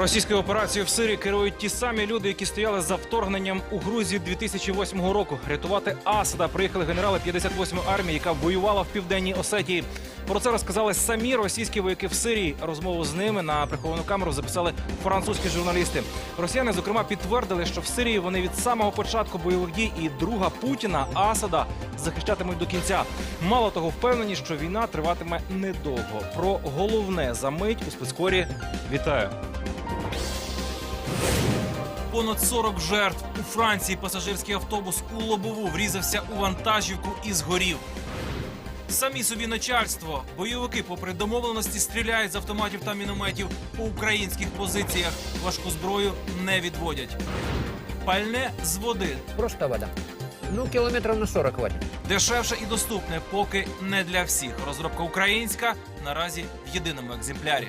Російською операцією в Сирії керують ті самі люди, які стояли за вторгненням у Грузію 2008 року. Рятувати Асада приїхали генерали 58-ї армії, яка воювала в південній Осетії. Про це розказали самі російські вояки в Сирії. Розмову з ними на приховану камеру записали французькі журналісти. Росіяни, зокрема, підтвердили, що в Сирії вони від самого початку бойових дій і друга Путіна Асада захищатимуть до кінця. Мало того, впевнені, що війна триватиме недовго. Про головне за мить у спецкорі. Вітаю. Понад 40 жертв у Франції пасажирський автобус у лобову врізався у вантажівку і згорів. Самі собі начальство. Бойовики, попри домовленості, стріляють з автоматів та мінометів по українських позиціях. Важку зброю не відводять. Пальне з води Просто вода. Ну, километров на 40 хватит. дешевше і доступне, поки не для всіх. Розробка українська наразі в єдиному екземплярі.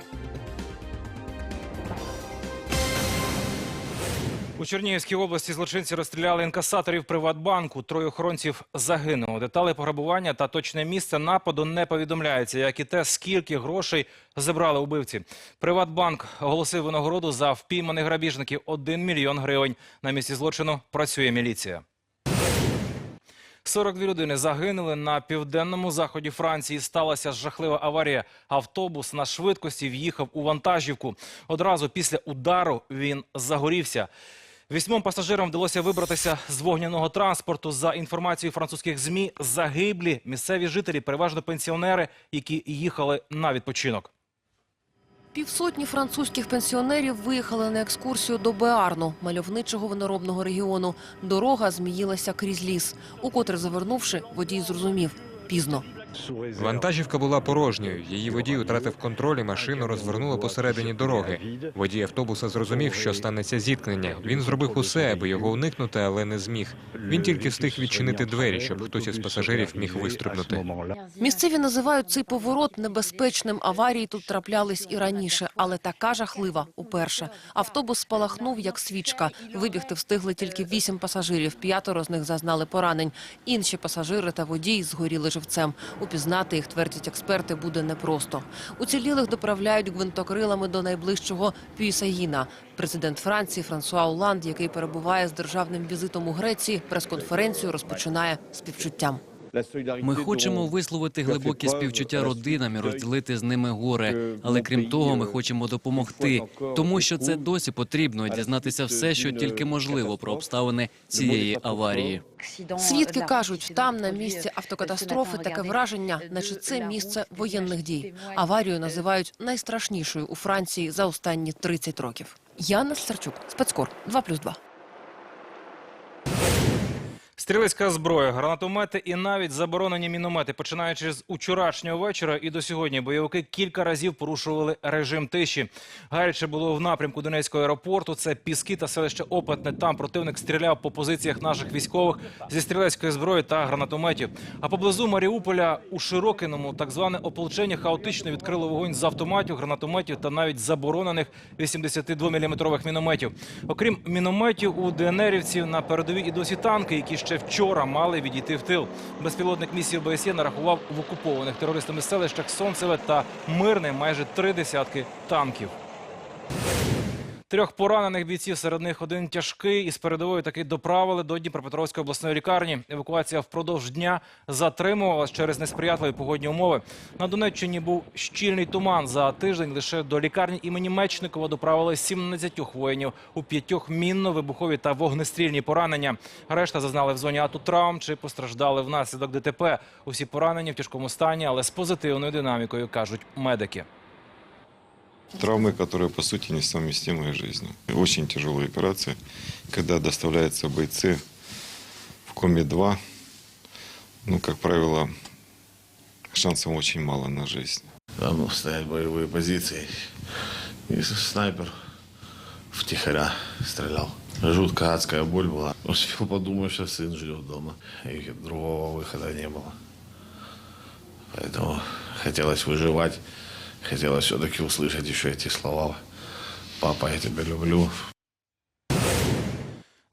У Чернігівській області злочинці розстріляли інкасаторів Приватбанку. Троє охоронців загинуло. Деталі пограбування та точне місце нападу не повідомляється, як і те, скільки грошей забрали убивці. Приватбанк оголосив винагороду за впійманих грабіжників 1 мільйон гривень. На місці злочину працює міліція. 42 людини загинули на південному заході Франції. Сталася жахлива аварія. Автобус на швидкості в'їхав у вантажівку. Одразу після удару він загорівся. Вісьмом пасажирам вдалося вибратися з вогняного транспорту. За інформацією французьких змі, загиблі місцеві жителі, переважно пенсіонери, які їхали на відпочинок. Півсотні французьких пенсіонерів виїхали на екскурсію до Беарну, мальовничого виноробного регіону. Дорога зміїлася крізь ліс. Укотре завернувши, водій зрозумів – пізно. Вантажівка була порожньою. Її водій втратив контроль і машину розвернуло посередині дороги. Водій автобуса зрозумів, що станеться зіткнення. Він зробив усе, аби його уникнути, але не зміг. Він тільки встиг відчинити двері, щоб хтось із пасажирів міг вистрибнути. Місцеві називають цей поворот небезпечним. Аварії тут траплялись і раніше, але така жахлива уперше. Автобус спалахнув як свічка. Вибігти встигли тільки вісім пасажирів. П'ятеро з них зазнали поранень. Інші пасажири та водій згоріли живцем. Упізнати їх, твердять експерти, буде непросто. Уцілілих доправляють гвинтокрилами до найближчого Пюйсагіна. Президент Франції Франсуа Оланд, який перебуває з державним візитом у Греції, прес-конференцію розпочинає співчуттям. Ми хочемо висловити глибокі співчуття родинам і розділити з ними горе. Але крім того, ми хочемо допомогти, тому що це досі потрібно дізнатися все, що тільки можливо про обставини цієї аварії. Свідки кажуть, там на місці автокатастрофи таке враження, наче це місце воєнних дій. Аварію називають найстрашнішою у Франції за останні 30 років. Яна Старчук, спецкор 2+,2. Стрілецька зброя, гранатомети і навіть заборонені міномети. Починаючи з учорашнього вечора і до сьогодні бойовики кілька разів порушували режим тиші. Гаряче було в напрямку Донецького аеропорту. Це Піски та селище Опитне. Там противник стріляв по позиціях наших військових зі стрілецької зброї та гранатометів. А поблизу Маріуполя у Широкиному так зване ополчення хаотично відкрило вогонь з автоматів, гранатометів та навіть заборонених 82-мм мінометів. Окрім мінометів, у ДНРівців на передовій і досі танки, які ще вчора мали відійти в тил. Безпілотник місії ОБСЄ нарахував в окупованих терористами селищах Сонцеве та Мирне майже три десятки танків. Трьох поранених бійців, серед них один тяжкий, із передової таки доправили до Дніпропетровської обласної лікарні. Евакуація впродовж дня затримувалась через несприятливі погодні умови. На Донеччині був щільний туман. За тиждень лише до лікарні імені Мечникова доправили 17 воїнів у п'ятьох мінно-вибухові та вогнестрільні поранення. Решта зазнали в зоні АТО травм чи постраждали внаслідок ДТП. Усі поранені в тяжкому стані, але з позитивною динамікою кажуть медики. Травмы, которые, по сути, несовместимы с жизнью. Очень тяжелые операции. Когда доставляются бойцы в коме-2, ну, как правило, шансов очень мало на жизнь. Там стоять боевые позиции. И снайпер втихаря стрелял. Жуткая адская боль была. Успел подумать, что сын ждет дома. И другого выхода не было. Поэтому хотелось выживать. Хотелось все-таки услышать еще эти слова. Папа, я тебя люблю.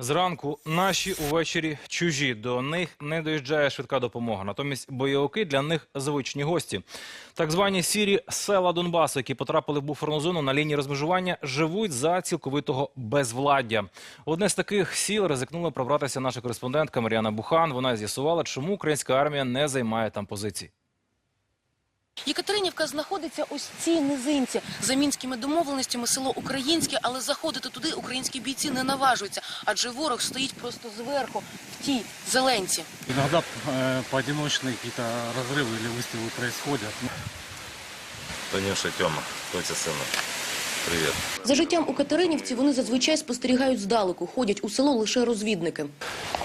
Зранку наші увечері чужі. До них не доїжджає швидка допомога. Натомість бойовики для них звичні гості. Так звані сірі села Донбасу, які потрапили в буферну зону на лінії розмежування, живуть за цілковитого безвладдя. Одне з таких сіл ризикнула пробратися наша кореспондентка Мар'яна Бухан. Вона з'ясувала, чому українська армія не займає там позицій. Єкатеринівка знаходиться ось в цій низинці. За мінськими домовленостями село українське, але заходити туди українські бійці не наважуються, адже ворог стоїть просто зверху в тій зеленці. Иногда э, поодиночные какие-то разрывы или выстрелы происходят. Танюша, Тёма, Тотя сына. Привет. За життям у Катеринівці вони зазвичай спостерігають здалеку, ходять у село лише розвідники.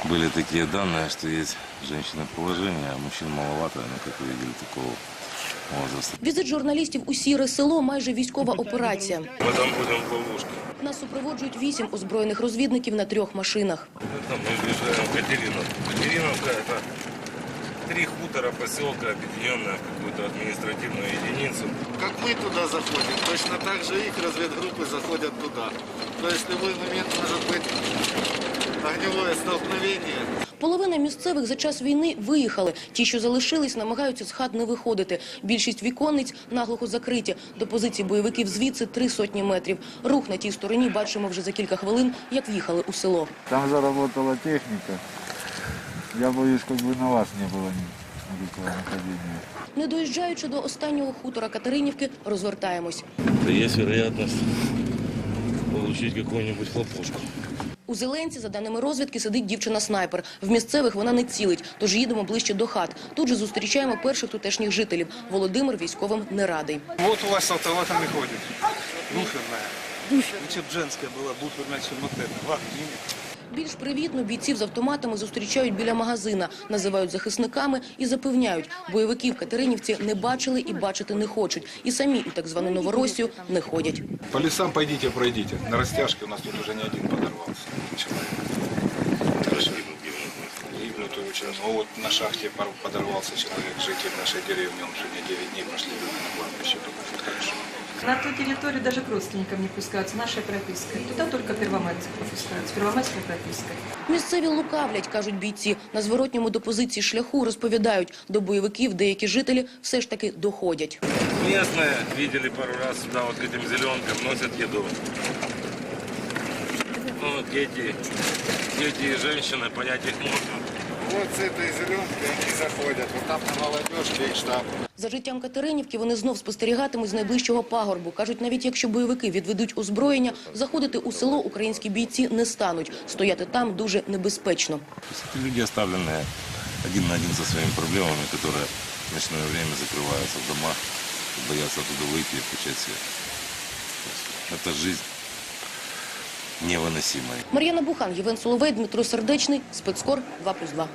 Были такие данные, что есть женщины положения, а мужчин маловато, ну, как вы видели, такого возраста. Візит журналістів у сіре село майже військова операція. Мы там будем в ловушке. Нас супроводжують вісім озброєних розвідників на трьох машинах. Это мы въезжаем в Катериновку. Катериновка – это три хутора поселка, объединенная в какую-то административную единицу. Как мы туда заходим, точно так же их разведгруппы заходят туда. То есть в любой момент может быть огневое столкновение. Половина місцевих за час війни виїхали. Ті, що залишились, намагаються з хат не виходити. Більшість віконниць наглухо закриті. До позиції бойовиків звідси три сотні метрів. Рух на тій стороні бачимо вже за кілька хвилин, як в'їхали у село. Там заработала техника. Я боюсь, бы на вас не было ни- никакого нападения. Не доїжджаючи до останнього хутора Катеринівки, розвертаємось. Есть вероятность получить какую-нибудь хлопушку. У Зеленці, за даними розвідки, сидить дівчина-снайпер. В місцевих вона не цілить, тож їдемо ближче до хат. Тут же зустрічаємо перших тутешніх жителів. Володимир військовим не радий. Вот у вас автоматом и ходит. Буферная. Лучше б женская была буферная, чем вот эта. Більш привітно бійців з автоматами зустрічають біля магазина, називають захисниками і запевняють, бойовиків Катеринівці не бачили і бачити не хочуть. І самі у так звану Новоросію не ходять. По лесам пойдите, пройдите. На растяжке у нас тут уже не один подорвался человек. Гибнут. Ну вот на шахте подорвался человек, житель нашей деревни. Он уже не 9 дней прошли на кладбище. только хорошо. На ту территорию даже к родственникам не пускаются, нашей пропиской. Туда только первомайцев пропускают, с первомайской пропиской. Місцеві лукавлять, кажуть бійці. На зворотньому до позиції шляху розповідають, до бойовиків деякі жителі все ж таки доходять. Местные видели пару раз сюда вот к этим зеленкам носят еду. Ну, дети, дети и женщины, понять их можно. Вот с этой зеленкой они заходят. Вот там на молодежке их штаб. За життям Катеринівки вони знов спостерігатимуть з найближчого пагорбу. Кажуть, навіть якщо бойовики відведуть озброєння, заходити у село українські бійці не стануть. Стояти там дуже небезпечно. Это люди, оставленные один на один со своими проблемами, которые в ночное время закрываются в домах, боятся оттуда выйти и включать свет. Это жизнь невыносимая. Марьяна Бухан, Євген Соловей, Дмитро Сердечний, спецкор 2+,2.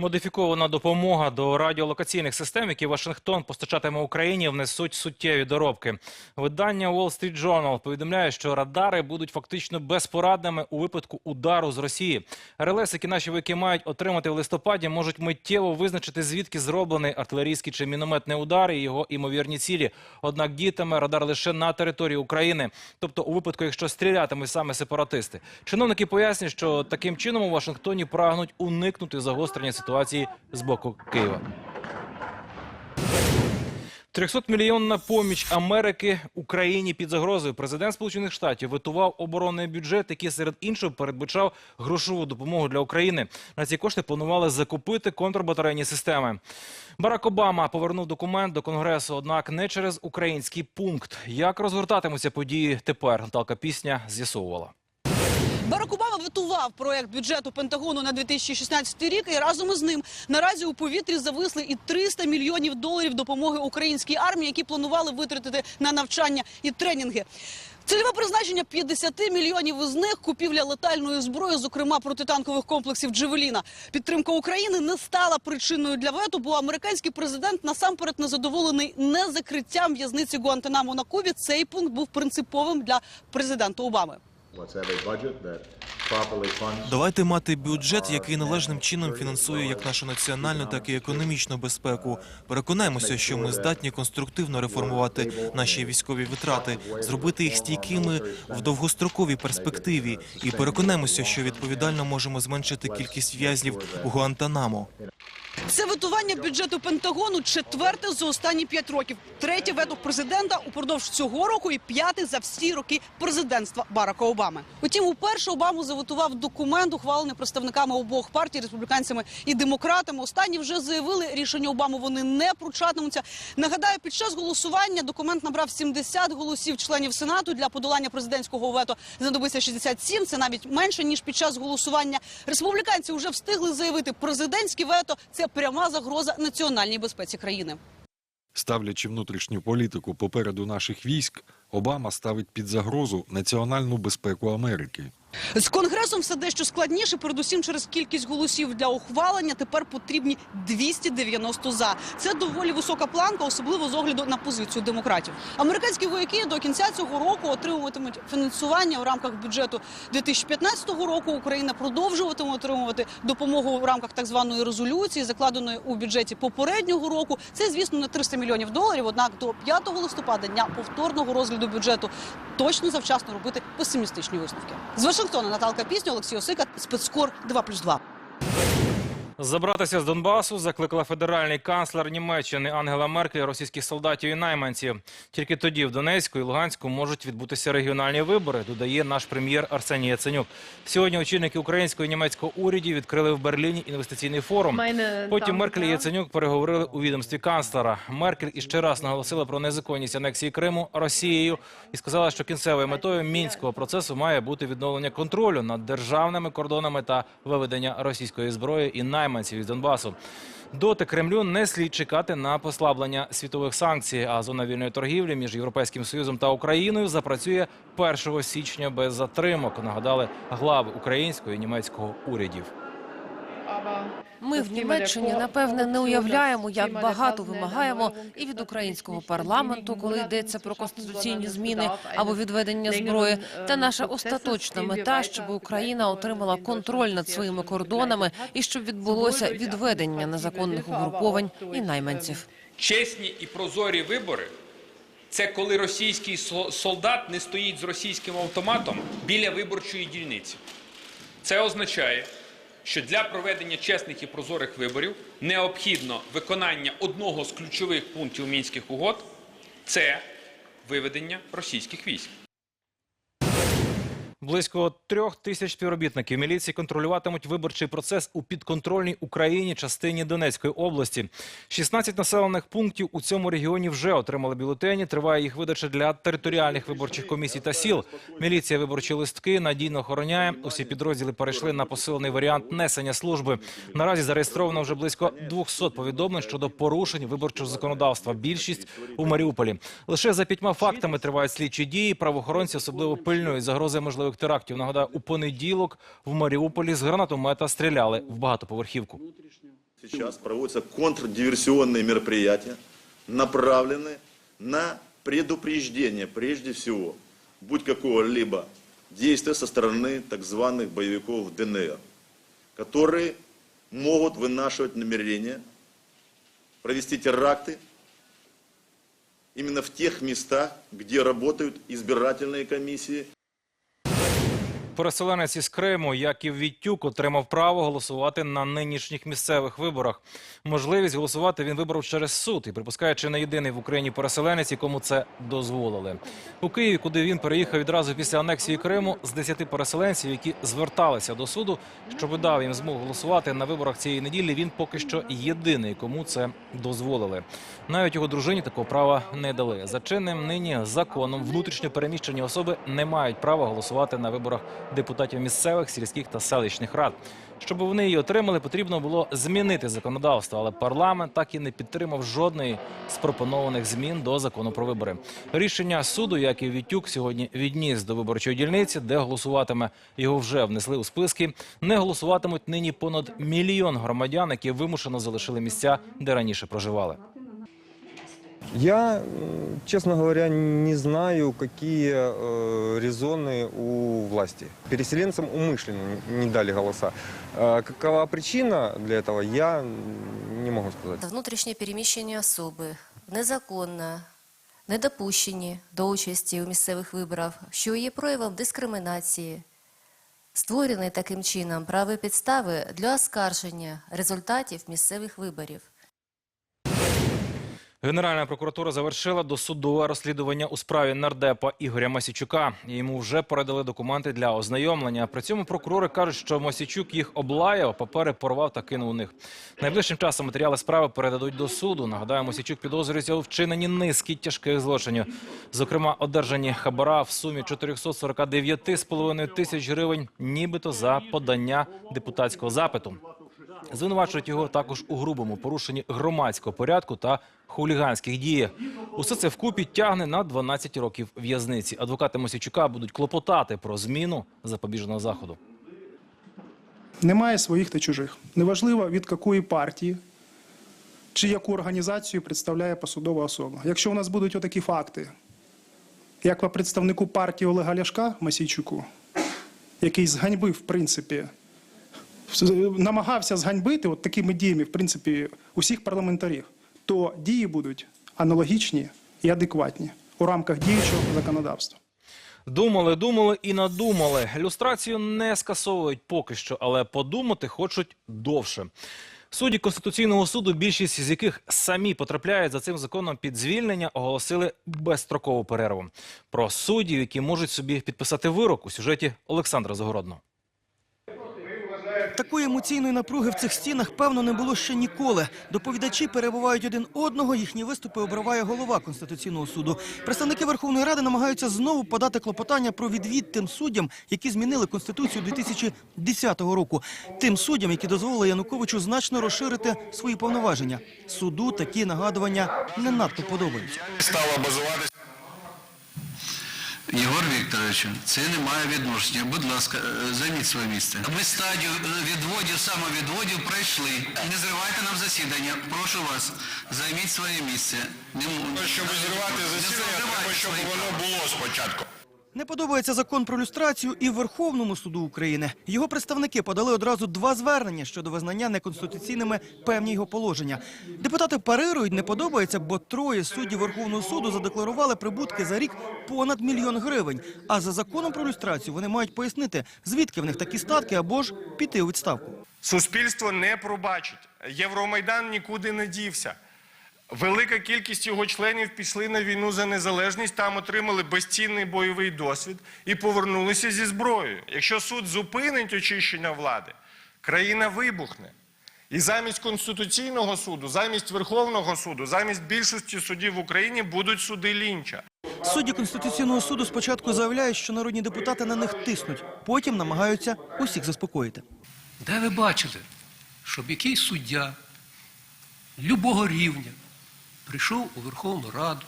Модифікована допомога до радіолокаційних систем, які Вашингтон постачатиме Україні, внесуть суттєві доробки. Видання Wall Street Journal повідомляє, що радари будуть фактично безпорадними у випадку удару з Росії. РЛС, які наші вояки мають отримати в листопаді, можуть миттєво визначити, звідки зроблений артилерійський чи мінометний удар і його імовірні цілі. Однак діятиме радар лише на території України, тобто у випадку, якщо стрілятимуть саме сепаратисти. Чиновники пояснюють, що таким чином у Вашингтоні прагнуть уникнути загострення ситуації з боку Києва. 300-мільйонна поміч Америки Україні під загрозою. Президент Сполучених Штатів витував оборонний бюджет, який серед іншого передбачав грошову допомогу для України. На ці кошти планували закупити контрбатарейні системи. Барак Обама повернув документ до конгресу, однак не через український пункт. Як розгортатимуться події тепер? Наталка пісня з'ясовувала. Барак Обама ветував проект бюджету Пентагону на 2016 рік і разом із ним наразі у повітрі зависли і 300 мільйонів доларів допомоги українській армії, які планували витратити на навчання і тренінги. Цільове призначення 50 мільйонів із них купівля летальної зброї, зокрема протитанкових комплексів Джевеліна. Підтримка України не стала причиною для вето, бо американський президент насамперед незадоволений не закриттям в'язниці Гуантанамо на Кубі. Цей пункт був принциповим для президента Обами. Давайте мати бюджет, який належним чином фінансує як нашу національну, так і економічну безпеку. Переконаємося, що ми здатні конструктивно реформувати наші військові витрати, зробити їх стійкими в довгостроковій перспективі, і переконаємося, що відповідально можемо зменшити кількість в'язнів у Гуантанамо. Це ветування бюджету Пентагону четверте за останні п'ять років. Третє вето президента упродовж цього року і п'яте за всі роки президентства Барака Обами. Утім, уперше Обаму заветував документ, ухвалений представниками обох партій, республіканцями і демократами. Останні вже заявили, рішення Обами вони не пручатимуться. Нагадаю, під час голосування документ набрав 70 голосів членів Сенату для подолання президентського вето. Знадобиться 67, це навіть менше ніж під час голосування. Республіканці вже встигли заявити, президентське вето це пряма загроза національній безпеці країни. Ставлячи внутрішню політику попереду наших військ, Обама ставить під загрозу національну безпеку Америки. З конгресом все дещо складніше, передусім через кількість голосів для ухвалення. Тепер потрібні 290 за. Це доволі висока планка, особливо з огляду на позицію демократів. Американські вояки до кінця цього року отримуватимуть фінансування в рамках бюджету 2015 року. Україна продовжуватиме отримувати допомогу в рамках так званої резолюції, закладеної у бюджеті попереднього року. Це, звісно, не 300 мільйонів доларів. Однак до 5 листопада дня повторного розгляду бюджету точно завчасно робити песимістичні висновки. Вашингтона Наталка Пісня, Олексій Осика, спецкор 2+,2. Забратися з Донбасу закликала федеральний канцлер Німеччини Ангела Меркель російських солдатів і найманців. Тільки тоді в Донецьку і Луганську можуть відбутися регіональні вибори, додає наш прем'єр Арсеній Яценюк. Сьогодні очільники українського і німецького урядів відкрили в Берліні інвестиційний форум. Потім Меркель і Яценюк переговорили у відомстві канцлера. Меркель іще раз наголосила про незаконність анексії Криму Росією і сказала, що кінцевою метою мінського процесу має бути відновлення контролю над державними кордонами та виведення російської зброї і найманців із Донбасу. Доти Кремлю не слід чекати на послаблення світових санкцій. А зона вільної торгівлі між Європейським Союзом та Україною запрацює 1 січня без затримок. Нагадали глави українського і німецького урядів. Ми в Німеччині напевне не уявляємо, як багато вимагаємо і від українського парламенту, коли йдеться про конституційні зміни або відведення зброї. Та наша остаточна мета, щоб Україна отримала контроль над своїми кордонами і щоб відбулося відведення незаконних угруповань і найманців. Чесні і прозорі вибори це коли російський со- солдат не стоїть з російським автоматом біля виборчої дільниці. Це означає, що для проведення чесних і прозорих виборів необхідно виконання одного з ключових пунктів мінських угод це виведення російських військ. Близько трьох тисяч співробітників міліції контролюватимуть виборчий процес у підконтрольній Україні частині Донецької області. 16 населених пунктів у цьому регіоні вже отримали бюлетені. Триває їх видача для територіальних виборчих комісій та сіл. Міліція виборчі листки надійно охороняє. Усі підрозділи перейшли на посилений варіант несення служби. Наразі зареєстровано вже близько 200 повідомлень щодо порушень виборчого законодавства. Більшість у Маріуполі. Лише за п'ятьма фактами тривають слідчі дії. Правоохоронці особливо пильнують загрози можливих терактів. Нагадаю, у понеділок в Маріуполі з гранатомета стріляли в багатоповерхівку. Сейчас проводятся контрдиверсионные мероприятия, направленные на предупреждение, прежде всего, будь какого-либо действия со стороны так званых боевиков ДНР, которые могут вынашивать намерение провести теракты именно в тех местах, где работают избирательные комиссии, Переселенець із Криму Яків Віттюк отримав право голосувати на нинішніх місцевих виборах. Можливість голосувати він вибрав через суд і припускає, чи не єдиний в Україні переселенець, якому це дозволили. У Києві, куди він переїхав відразу після анексії Криму, з 10 переселенців, які зверталися до суду, щоб дав їм змогу голосувати на виборах цієї неділі. Він поки що єдиний, кому це дозволили. Навіть його дружині такого права не дали. За чинним нині законом внутрішньо переміщені особи не мають права голосувати на виборах депутатів місцевих, сільських та селищних рад. Щоб вони її отримали, потрібно було змінити законодавство, але парламент так і не підтримав жодної з пропонованих змін до закону про вибори. Рішення суду, як і Вітюк, сьогодні відніс до виборчої дільниці, де голосуватиме. Його вже внесли у списки. Не голосуватимуть нині понад мільйон громадян, які вимушено залишили місця, де раніше проживали. Я, м, честно говоря, не знаю, какие э, резоны у власти. Переселенцам умышленно не дали голоса. Э, какова причина для этого, я не могу сказать. Внутрішнє переміщення особи незаконно, недопущені до участі у місцевих виборах, що є проявом дискримінації, створені таким чином праві підстави для оскарження результатів місцевих виборів. Генеральна прокуратура завершила досудове розслідування у справі нардепа Ігоря Масічука. Йому вже передали документи для ознайомлення. При цьому прокурори кажуть, що Масічук їх облаяв, папери порвав та кинув у них. Найближчим часом матеріали справи передадуть до суду. Нагадаю, Масічук підозрюється у вчиненні низки тяжких злочинів. Зокрема, одержані хабара в сумі 449,5 тисяч гривень, нібито за подання депутатського запиту. Звинувачують його також у грубому порушенні громадського порядку та хуліганських діях. Усе це вкупі тягне на 12 років в'язниці. Адвокати Мосійчука будуть клопотати про зміну запобіжного заходу. Немає своїх та чужих. Неважливо від якої партії чи яку організацію представляє посудова особа. Якщо у нас будуть отакі факти, як по представнику партії Олега Ляшка Масійчуку, який зганьбив, в принципі, намагався зганьбити от такими діями, в принципі, усіх парламентарів, то дії будуть аналогічні і адекватні у рамках діючого законодавства. Думали, думали і надумали. Люстрацію не скасовують поки що, але подумати хочуть довше. Судді Конституційного суду, більшість з яких самі потрапляють за цим законом під звільнення, оголосили безстрокову перерву. Про суддів, які можуть собі підписати вирок у сюжеті Олександра Загородного. Такої емоційної напруги в цих стінах, певно, не було ще ніколи. Доповідачі перебувають один одного, їхні виступи обриває голова Конституційного суду. Представники Верховної Ради намагаються знову подати клопотання про відвід тим суддям, які змінили Конституцію 2010 року. Тим суддям, які дозволили Януковичу значно розширити свої повноваження. Суду такі нагадування не надто подобаються. стало базуватися. Єгор Вікторовичу, це не має відношення. Будь ласка, е, займіть своє місце. Ми стадію е, відводів, самовідводів пройшли. Не зривайте нам засідання. Прошу вас, займіть своє місце. Не, щоб зривати засідання, треба, щоб воно було спочатку. Не подобається закон про люстрацію і Верховному суду України. Його представники подали одразу два звернення щодо визнання неконституційними певні його положення. Депутати парирують, не подобається, бо троє суддів Верховного суду задекларували прибутки за рік понад мільйон гривень. А за законом про люстрацію вони мають пояснити, звідки в них такі статки або ж піти у відставку. Суспільство не пробачить. Євромайдан нікуди не дівся. Велика кількість його членів пішли на війну за незалежність, там отримали безцінний бойовий досвід і повернулися зі зброєю. Якщо суд зупинить очищення влади, країна вибухне. І замість Конституційного суду, замість Верховного суду, замість більшості судів в Україні будуть суди лінча. Судді Конституційного суду спочатку заявляють, що народні депутати на них тиснуть, потім намагаються усіх заспокоїти. Де ви бачили, щоб якийсь суддя любого рівня прийшов у Верховну Раду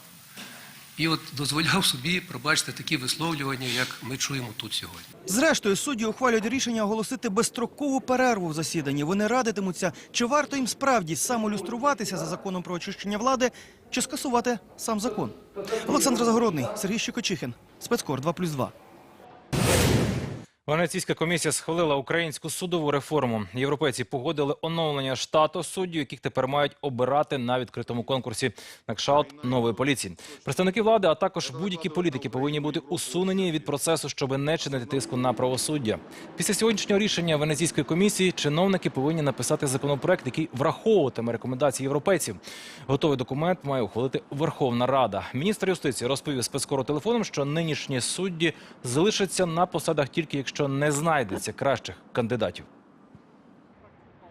і от дозволяв собі, пробачте, такі висловлювання, як ми чуємо тут сьогодні. Зрештою, судді ухвалюють рішення оголосити безстрокову перерву в засіданні. Вони радитимуться, чи варто їм справді самолюструватися за законом про очищення влади, чи скасувати сам закон. Олександр Загородний, Сергій Щекочихин, спецкор 2+,2. Венеційська комісія схвалила українську судову реформу. Європейці погодили оновлення штату суддів, яких тепер мають обирати на відкритому конкурсі на кшалт нової поліції. Представники влади, а також будь-які політики повинні бути усунені від процесу, щоб не чинити тиску на правосуддя. Після сьогоднішнього рішення Венеційської комісії чиновники повинні написати законопроект, який враховуватиме рекомендації європейців. Готовий документ має ухвалити Верховна Рада. Міністр юстиції розповів спецкору телефоном, що нинішні судді залишаться на посадах тільки якщо не знайдеться кращих кандидатів.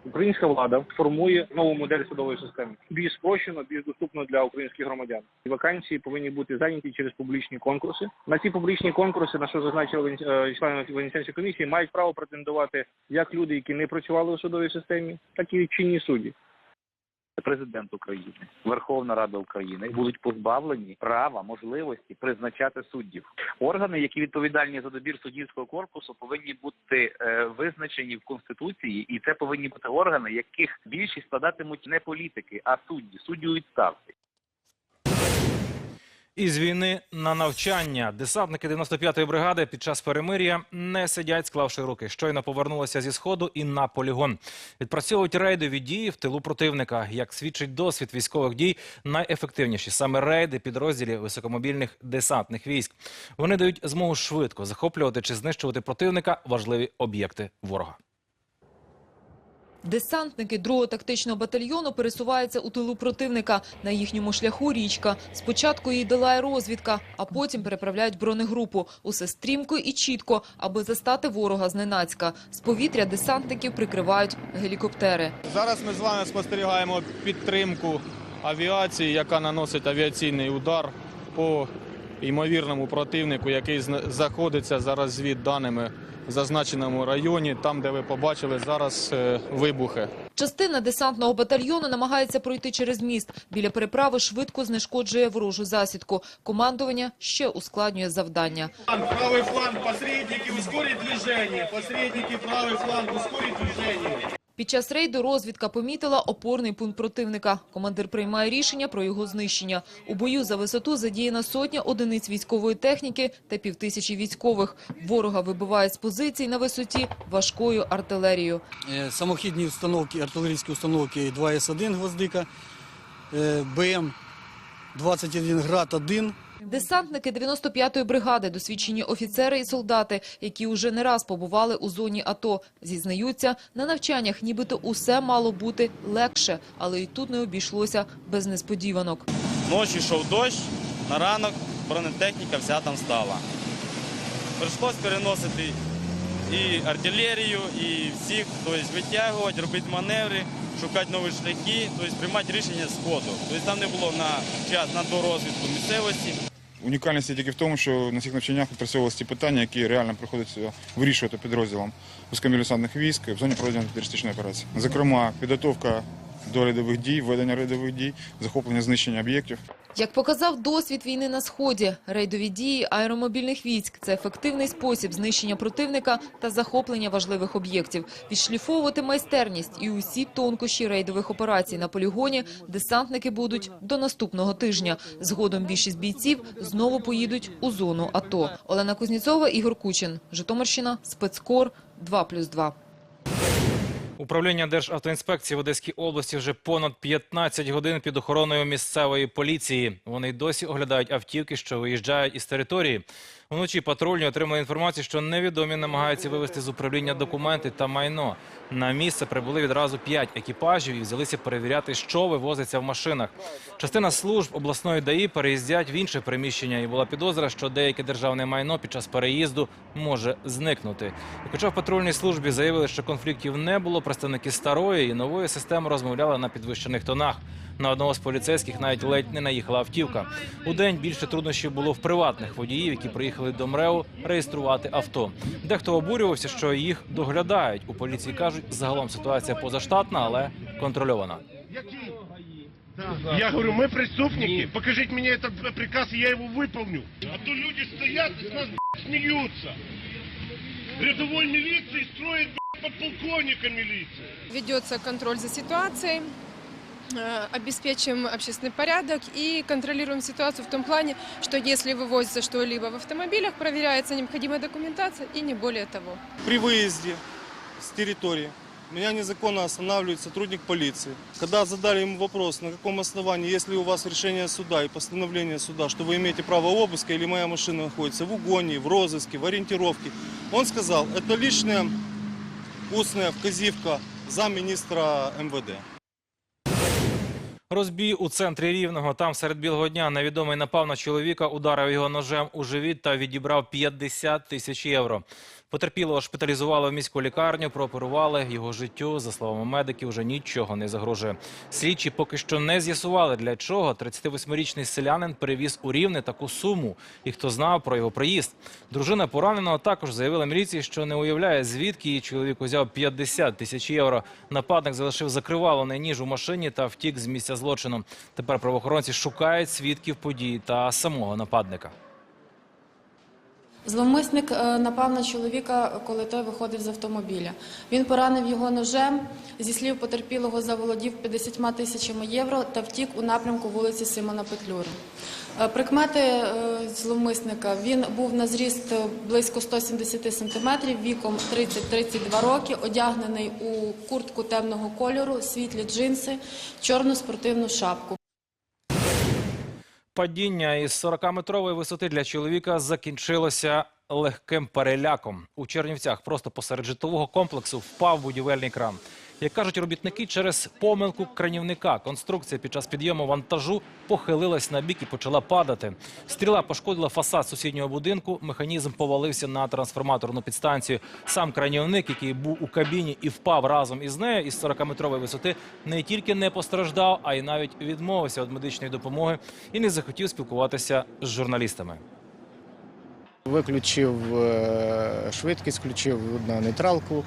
Українська влада формує нову модель судової системи більш спрощено, більш доступно для українських громадян. Вакансії повинні бути зайняті через публічні конкурси. На ці публічні конкурси, на що зазначили е, члени Венеціанської комісії, мають право претендувати як люди, які не працювали у судовій системі, так і чинні судді. Президент України, Верховна Рада України будуть позбавлені права, можливості призначати суддів. Органи, які відповідальні за добір суддівського корпусу, повинні бути е, визначені в конституції, і це повинні бути органи, яких більшість складатимуть не політики, а судді, судді у відставці. Із війни на навчання десантники 95-ї бригади під час перемир'я не сидять, склавши руки. Щойно повернулися зі сходу і на полігон. Відпрацьовують рейдові дії в тилу противника. Як свідчить досвід військових дій, найефективніші саме рейди підрозділів високомобільних десантних військ. Вони дають змогу швидко захоплювати чи знищувати противника важливі об'єкти ворога. Десантники 2-го тактичного батальйону пересуваються у тилу противника. На їхньому шляху річка. Спочатку їй долає розвідка, а потім переправляють бронегрупу. Усе стрімко і чітко, аби застати ворога зненацька. З повітря десантників прикривають гелікоптери. Зараз ми з вами спостерігаємо підтримку авіації, яка наносить авіаційний удар по ймовірному противнику, який зна- знаходиться за розвідданими в зазначеному районі, там, де ви побачили зараз е, вибухи. Частина десантного батальйону намагається пройти через міст. Біля переправи швидко знешкоджує ворожу засідку. Командування ще ускладнює завдання. Правий фланг посередники ускорить движення. Посередники правий фланг ускорить движення. Під час рейду розвідка помітила опорний пункт противника. Командир приймає рішення про його знищення. У бою за висоту задіяна сотня одиниць військової техніки та півтисячі військових. Ворога вибивають з позицій на висоті важкою артилерією. Е, самохідні установки, артилерійські установки 2С1 «Гвоздика», е, БМ-21 «Град-1», Десантники 95-ї бригади, досвідчені офіцери і солдати, які уже не раз побували у зоні АТО, зізнаються, на навчаннях нібито усе мало бути легше, але і тут не обійшлося без несподіванок. Ночі йшов дощ, на ранок бронетехніка вся там стала. Прийшлось переносити і артилерію, і всіх, тобто витягувати, робити маневри, шукати нові шляхи, тобто приймати рішення з ходу. Тобто там не було на час на дорозвідку місцевості. Унікальність є тільки в тому, що на цих навчаннях відпрацьовувалися ті питання, які реально приходиться вирішувати підрозділом військових військ в зоні проведення терористичної операції. Зокрема, підготовка до рядових дій, ведення рядових дій, захоплення знищення об'єктів. Як показав досвід війни на Сході, рейдові дії аеромобільних військ – це ефективний спосіб знищення противника та захоплення важливих об'єктів. Відшліфовувати майстерність і усі тонкощі рейдових операцій на полігоні десантники будуть до наступного тижня. Згодом більшість бійців знову поїдуть у зону АТО. Олена Кузнєцова, Ігор Кучин. Житомирщина, спецкор, 2+,2. Управління Державтоінспекції в Одеській області вже понад 15 годин під охороною місцевої поліції. Вони досі оглядають автівки, що виїжджають із території. Вночі патрульні отримали інформацію, що невідомі намагаються вивезти з управління документи та майно. На місце прибули відразу п'ять екіпажів і взялися перевіряти, що вивозиться в машинах. Частина служб обласної ДАІ переїздять в інше приміщення, і була підозра, що деяке державне майно під час переїзду може зникнути. І хоча в патрульній службі заявили, що конфліктів не було, представники старої і нової системи розмовляли на підвищених тонах. На одного з поліцейських навіть ледь не наїхала автівка. У день більше труднощів було в приватних водіїв, які приїхали до МРЕО реєструвати авто. Дехто обурювався, що їх доглядають. У поліції кажуть, загалом ситуація позаштатна, але контрольована. Я говорю, мы преступники, покажите мне этот приказ, и я его выполню. А то люди стоят и с нас б***ь, смеются. Рядовой милиции строит б***ь, подполковника милиции. Ведется контроль за ситуацией, э, обеспечим общественный порядок и контролируем ситуацию в том плане, что если вывозится что-либо в автомобилях, проверяется необходимая документация и не более того. При выезде с территории меня незаконно останавливает сотрудник полиции. Когда задали ему вопрос, на каком основании, если у вас решение суда и постановление суда, что вы имеете право обыска или моя машина находится в угоне, в розыске, в ориентировке, он сказал, это личная устная за міністра МВД. Розбій у центрі Рівного. Там серед білого дня невідомий напав на чоловіка, ударив його ножем у живіт та відібрав 50 тисяч євро. Потерпілого шпиталізували в міську лікарню, прооперували. Його життю, за словами медиків, вже нічого не загрожує. Слідчі поки що не з'ясували, для чого 38-річний селянин перевіз у Рівне таку суму і хто знав про його приїзд. Дружина пораненого також заявила міліції, що не уявляє, звідки її чоловік узяв 50 тисяч євро. Нападник залишив закривалений ніж у машині та втік з місця злочину. Тепер правоохоронці шукають свідків подій та самого нападника. Зловмисник е, напав на чоловіка, коли той виходив з автомобіля. Він поранив його ножем. Зі слів потерпілого, заволодів 50 тисячами євро та втік у напрямку вулиці Симона Петлюри. Е, Прикмети е, зловмисника. Він був на зріст близько 170 сантиметрів, віком 30-32 роки, одягнений у куртку темного кольору, світлі джинси, чорну спортивну шапку. Падіння із 40-метрової висоти для чоловіка закінчилося легким переляком. У Чернівцях просто посеред житлового комплексу впав будівельний кран. Як кажуть робітники, через помилку кранівника конструкція під час підйому вантажу похилилась на бік і почала падати. Стріла пошкодила фасад сусіднього будинку. Механізм повалився на трансформаторну підстанцію. Сам кранівник, який був у кабіні і впав разом із нею із 40-метрової висоти, не тільки не постраждав, а й навіть відмовився від медичної допомоги і не захотів спілкуватися з журналістами. Виключив е, швидкість, включив на нейтралку.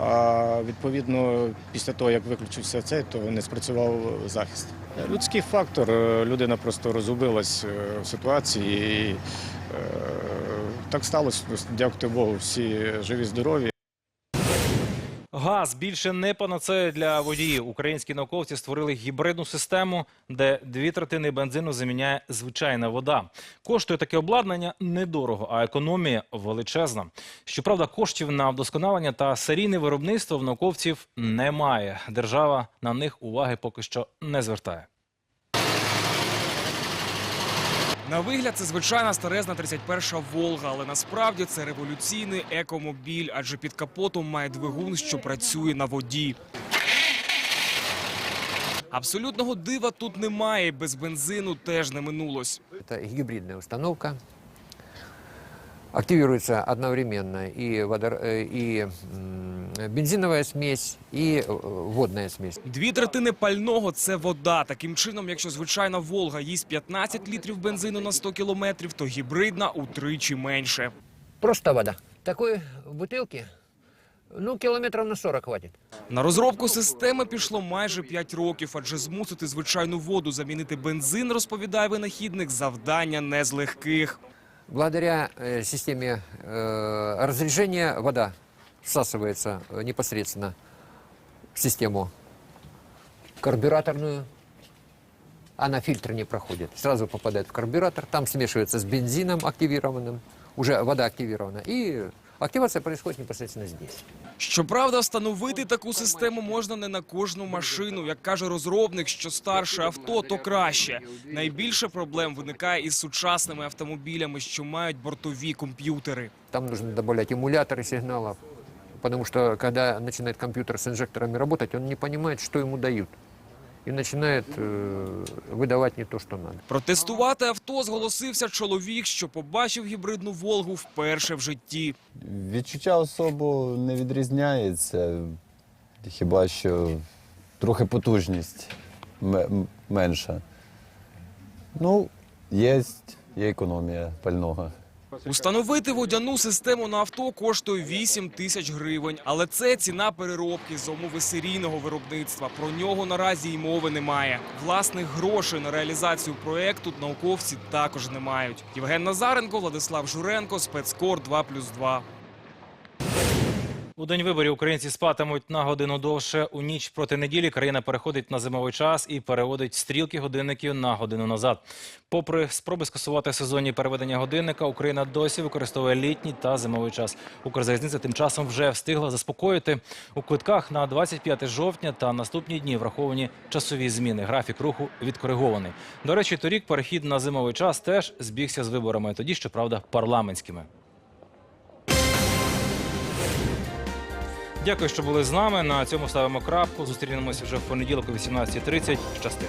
А відповідно, після того, як виключився цей, то не спрацював захист. Людський фактор. е, Людина просто розгубилась е, в ситуації. І, е, так сталося. Дякувати Богу, всі живі, здорові. Газ більше не панацея для водіїв. Українські науковці створили гібридну систему, де дві третини бензину заміняє звичайна вода. Коштує таке обладнання недорого, а економія величезна. Щоправда, коштів на вдосконалення та серійне виробництво в науковців немає. Держава на них уваги поки що не звертає. На вигляд це звичайна старезна 31-ша Волга, але насправді це революційний екомобіль, адже під капотом має двигун, що працює на воді. Абсолютного дива тут немає, без бензину теж не минулось. Це гібридна установка Активируется одновременно и, водор... э, и м, бензиновая смесь, и э, водная смесь. Дві третини пального це вода. Таким чином, якщо звичайна Волга їсть 15 літрів бензину на 100 кілометрів, то гібридна утричі менше. Просто вода. Такой бутылки, ну, километров на 40 хватит. На розробку системи пішло майже 5 років, адже змусити звичайну воду замінити бензин, розповідає винахідник, завдання не з легких. Благодаря э, системе э, разрежения вода всасывается э, непосредственно в систему карбюраторную. Она фильтр не проходит. Сразу попадает в карбюратор, там смешивается с бензином активированным, уже вода активирована, и активация происходит непосредственно здесь. Щоправда, встановити таку систему можна не на кожну машину. Як каже розробник, що старше авто, то краще. Найбільше проблем виникає із сучасними автомобілями, що мають бортові комп'ютери. Там нужно добавлять эмуляторы сигналов, потому что когда начинает компьютер с инжекторами работать, он не понимает, что ему дают. И начинает э, выдавать не то, что надо. Протестувати авто зголосився чоловік, що побачив гібридну Волгу вперше в житті. Відчуття особо не відрізняється, хіба що трохи потужність менша. Ну, є, є економія пального. Установити водяну систему на авто коштує 8 тисяч гривень, але це ціна переробки за умови серійного виробництва. Про нього наразі й мови немає. Власних грошей на реалізацію проекту науковці також не мають. Євген Назаренко, Владислав Журенко, спецкор 2+,2. У день виборів українці спатимуть на годину довше. У ніч проти неділі країна переходить на зимовий час і переводить стрілки годинників на годину назад. Попри спроби скасувати сезонні переведення годинника, Україна досі використовує літній та зимовий час. Укрзалізниця тим часом вже встигла заспокоїти у квитках на 25 жовтня та наступні дні враховані часові зміни. Графік руху відкоригований. До речі, торік перехід на зимовий час теж збігся з виборами. Тоді, щоправда, парламентськими. Дякую, що були з нами. На цьому ставимо крапку. Зустрінемося вже в понеділок о 18.30. Щасти.